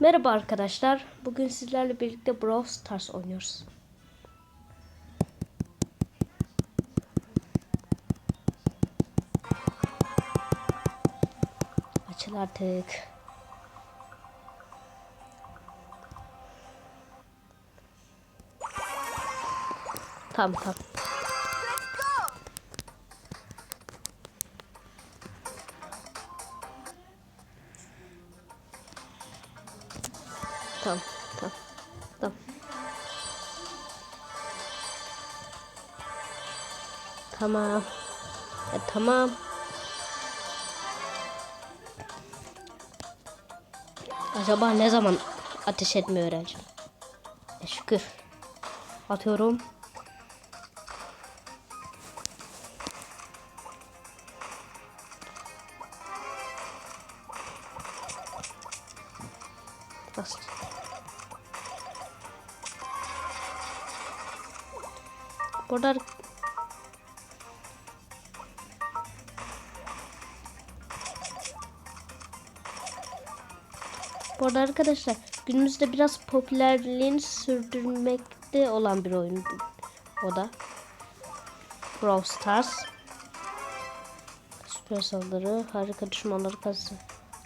Merhaba arkadaşlar. Bugün sizlerle birlikte Brawl Stars oynuyoruz. Açıl artık. Tamam tamam. Tamam tamam. Tamam. Tamam. E, tamam. Acaba ne zaman ateş etmeyi öğreneceğim? E, şükür. Atıyorum. Burada Bu arada arkadaşlar günümüzde biraz popülerliğini sürdürmekte olan bir oyun o da. Brawl Stars. Süper saldırı, harika düşmanları kazı.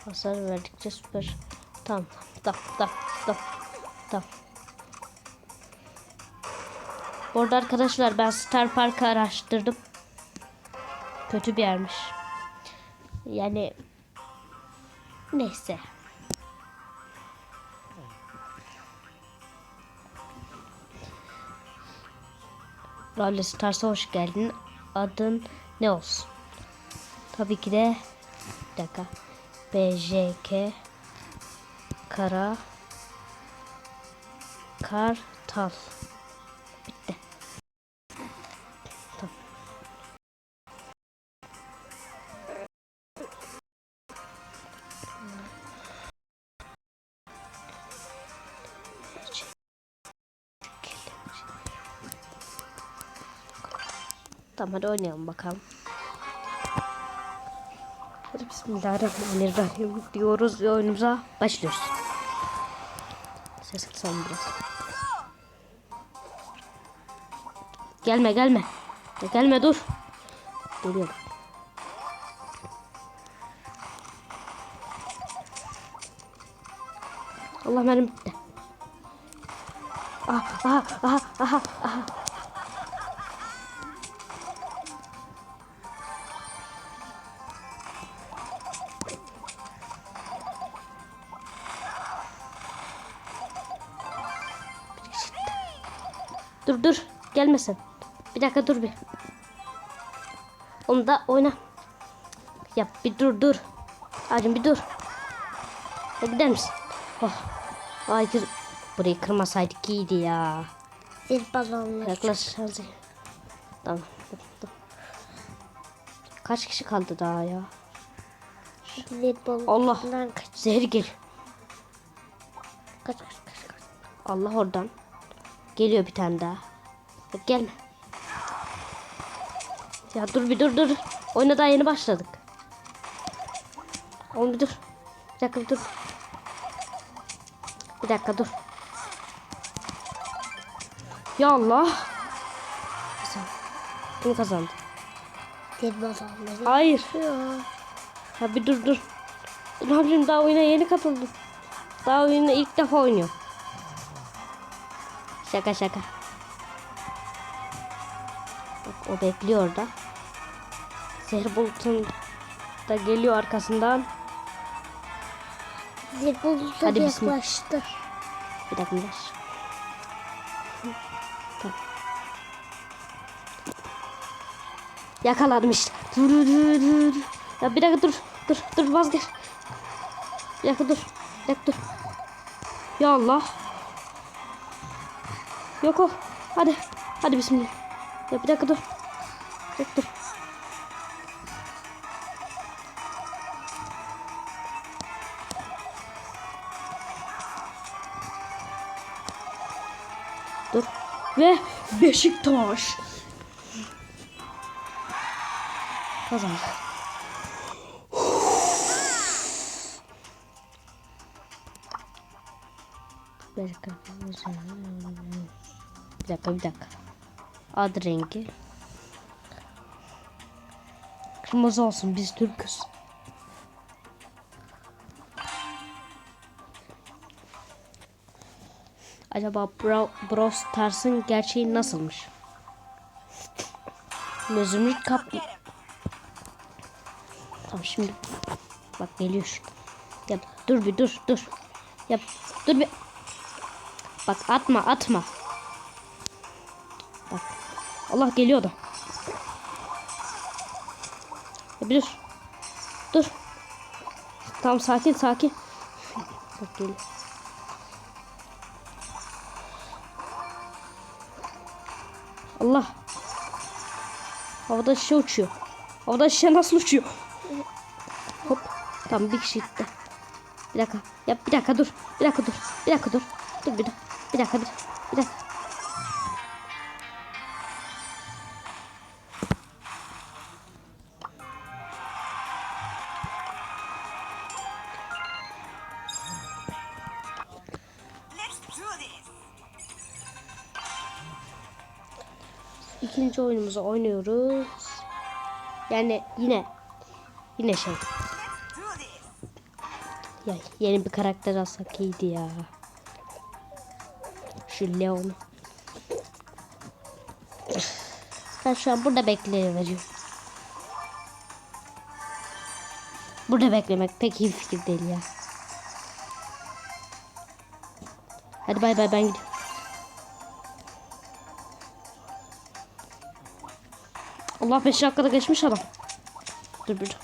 Hasar verdikçe süper. Tamam, tamam, tamam, tamam, tamam. Bu arada arkadaşlar ben Star Park'ı araştırdım. Kötü bir yermiş. Yani neyse. Rally Stars'a hoş geldin. Adın ne olsun? Tabii ki de bir dakika. BJK Kara Kartal. Tamam hadi oynayalım bakalım. Hadi Bismillahirrahmanirrahim diyoruz ve oyunumuza başlıyoruz. Ses kısalım biraz. Gelme gelme. Ya gelme dur. Geliyorum. Allah benim bitti. Ah, aha, aha, aha, aha. Dur dur. Gelmesin. Bir dakika dur bir. Onu da oyna. Yap bir dur dur. Acım bir dur. Ya gider misin? Oh. Ay kız. Burayı kırmasaydık iyiydi ya. Bir balonla. Yaklaş hadi. Tamam. Kaç kişi kaldı daha ya? Allah. kaç. Zehir gel. Kaç kaç kaç. kaç. Allah oradan. Geliyor bir tane daha. Bak gelme. Ya dur bir dur dur. Oyuna daha yeni başladık. Oğlum bir dur. Bir dakika bir dur. Bir dakika dur. Ya Allah. Kazan. Kim kazandı? Hayır. Ya bir dur dur. Ne yapayım daha oyuna yeni katıldım. Daha oyunu ilk defa oynuyorum. Şaka şaka. Bak o bekliyor orada. Zehir bulutun da geliyor arkasından. Bir balonla Hadi yaklaştı. Bir dakika biraz. Tamam. Yakaladım işte. Dur dur dur. Ya bir dakika dur. Dur dur vazgeç. Bir dakika dur. Bir dakika dur. Ya Allah. Yok o. Hadi. Hadi bismillah. Ya bir dakika dur. Bir dakika dur. Dur. Ve Beşiktaş. Kazandı. Bir dakika. Bir dakika bir dakika. Ad rengi. Kırmızı olsun biz Türk'üz. Acaba Bro Bros Stars'ın gerçeği nasılmış? Zümrüt kap... Tamam şimdi bak geliyor. Ya dur bir dur dur. Yap dur bir. Bak atma atma. Allah geliyordu. Ya bir dur. Dur. Tamam sakin sakin. Bak geliyor. Allah. Havada şişe uçuyor. Havada şişe nasıl uçuyor? Hop. Tamam bir kişi gitti. Bir dakika. Ya bir dakika dur. Bir dakika dur. Bir dakika dur. Dur bir dakika. Bir dakika bir, bir dakika. İkinci oyunumuzu oynuyoruz. Yani yine yine şey. Ya yeni bir karakter alsak iyiydi ya. Şu Leon. Ben şu an burada bekleyiveriyorum. Burada beklemek pek iyi fikir değil ya. Hadi bay bay ben gidiyorum. Allah 5 dakikada geçmiş adam. Dur bir.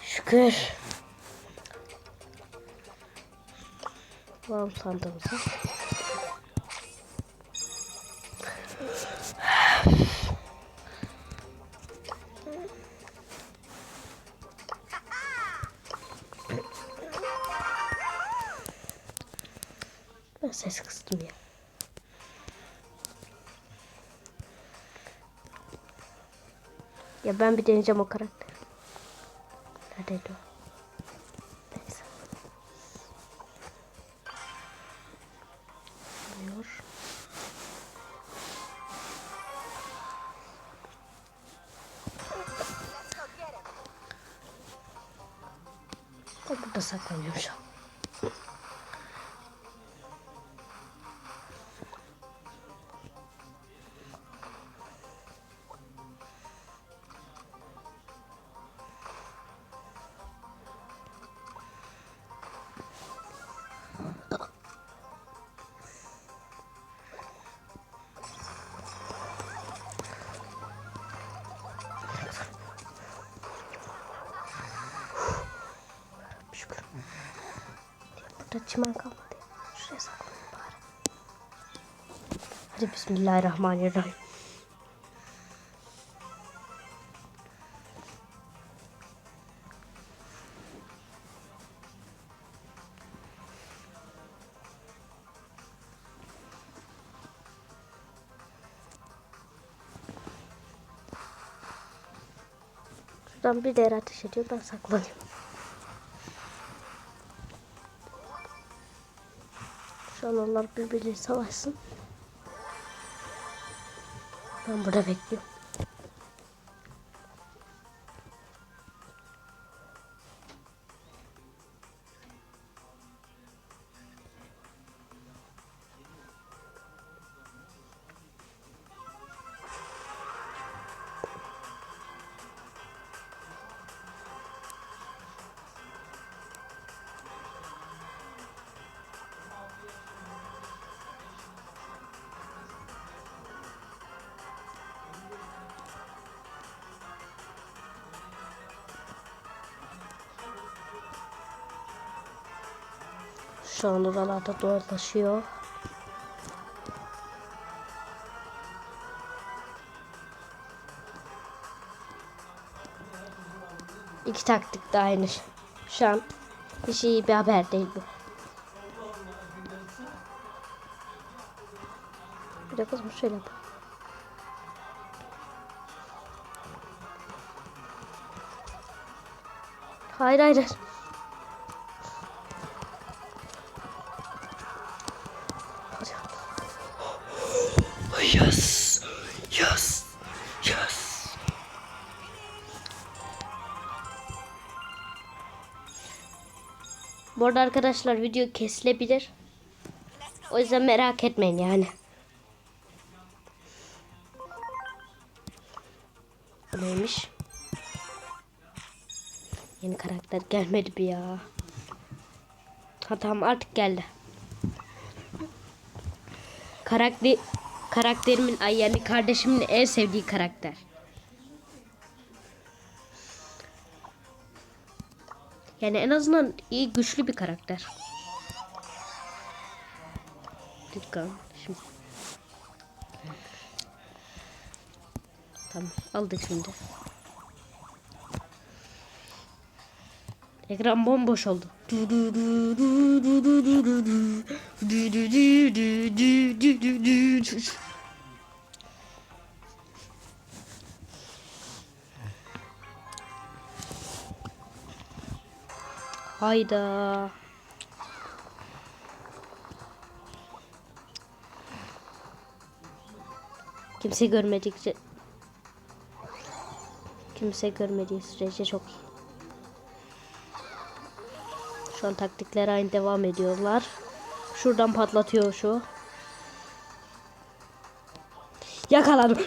Şükür. Alalım sandığımızı. Ses kıstım ya. Ya ben bir deneyeceğim o karakteri. Neredeydi o? Ben burada saklanıyorum şu an. Burada çimen kalmadı. Şuraya saklanayım bari. Hadi Bismillahirrahmanirrahim. Şuradan bir değer ateş ediyor ben saklanıyorum. Şu an onlar birbiriyle savaşsın. Ben burada bekliyorum. Şu an oralarda dolaşıyor. İki taktik de aynı. Şu an hiç iyi bir haber değil bu. Bir dakika kızım şöyle yap. Hayır hayır. hayır. Arada arkadaşlar video kesilebilir. O yüzden merak etmeyin yani. Bu neymiş? Yeni karakter gelmedi bir ya. Ha tamam artık geldi. Karakter karakterimin ay yani kardeşimin en sevdiği karakter. Yani en azından iyi güçlü bir karakter. Dikkat. Şimdi. Tamam aldık şimdi. Ekran bomboş oldu. Hayda. Kimse görmedikçe kimse görmediği sürece çok iyi. Şu an taktikler aynı devam ediyorlar. Şuradan patlatıyor şu. Yakaladım.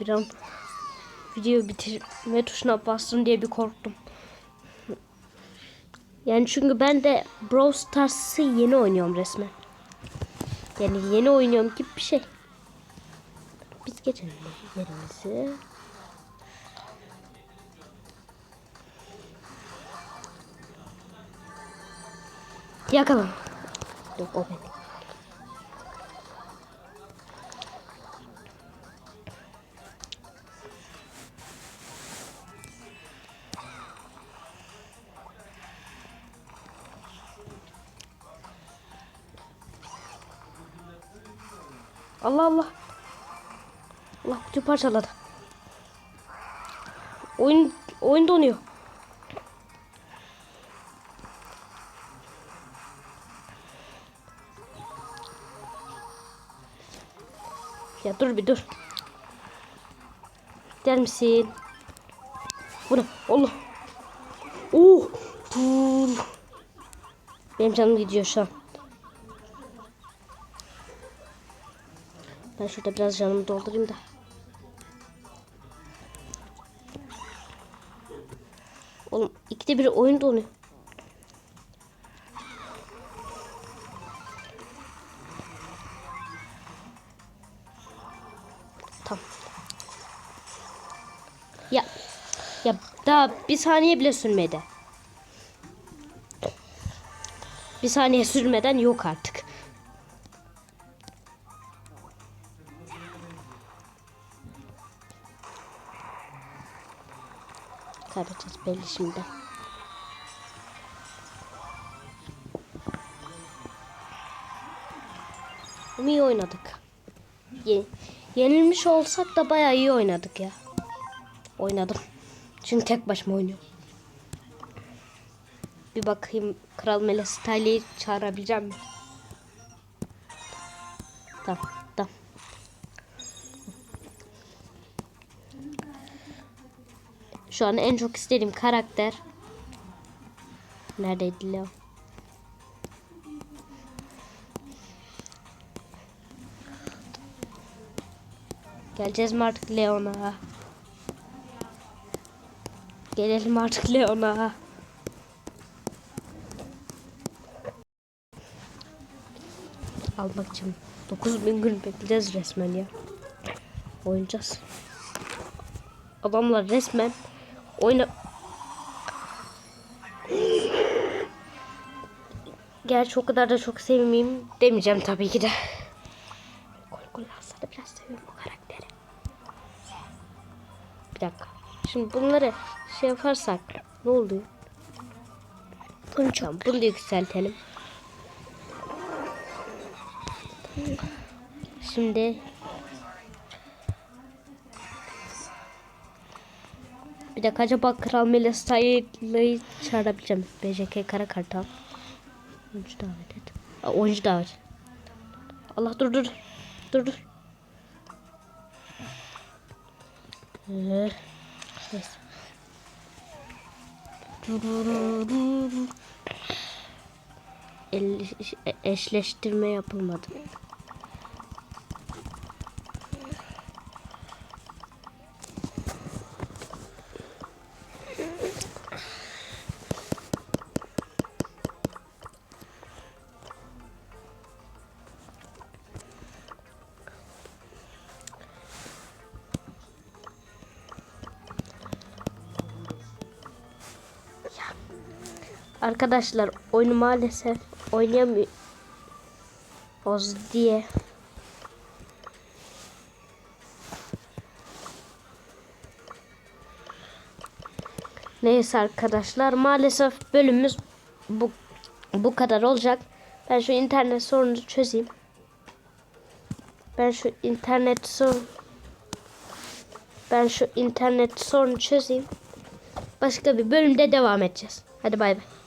Bir an video bitirme tuşuna bastım diye bir korktum. Yani çünkü ben de Brawl Stars'ı yeni oynuyorum resmen. Yani yeni oynuyorum gibi bir şey. Biz geçelim yerimizi. Yakalım. Yok o benim. Allah Allah. Allah kutuyu parçaladı. Oyun oyun donuyor. Ya dur bir dur. Gider misin? Bu ne? Allah. Oh. Benim canım gidiyor şu an. Ben şurada biraz canımı doldurayım da. Oğlum ikide bir oyun donuyor. Ya ya daha bir saniye bile sürmedi. Bir saniye sürmeden yok artık. Kaybedeceğiz belli şimdi. Ama iyi oynadık. Ye yenilmiş olsak da bayağı iyi oynadık ya. Oynadım. Çünkü tek başıma oynuyorum. Bir bakayım Kral Mele Style'i çağırabileceğim mi? Tamam, tamam. Şu an en çok istediğim karakter neredeydi Leo? Geleceğiz mi artık Leon'a? Gelelim artık Leon'a. Almak için 9000 gün bekleyeceğiz resmen ya. Oynayacağız. Adamlar resmen oyna Gerçi o kadar da çok sevmeyeyim demeyeceğim tabii ki de. Biraz seviyorum o karakteri. Bir dakika. Şimdi bunları şey yaparsak ne oluyor? Bunu tamam, bunu da yükseltelim. Şimdi bir dakika acaba Kral Melisa'yı çağırabileceğim. BJK Kara Kartal. Oyuncu davet et. Aa, oyuncu davet. Allah dur dur. Dur dur. Ee, neyse. Eşleştirme yapılmadı. Arkadaşlar oyunu maalesef oynayamıyoruz diye Neyse arkadaşlar maalesef bölümümüz bu bu kadar olacak. Ben şu internet sorununu çözeyim. Ben şu internet sorun ben şu internet sorunu çözeyim. Başka bir bölümde devam edeceğiz. Hadi bay bay.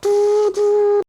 嘟嘟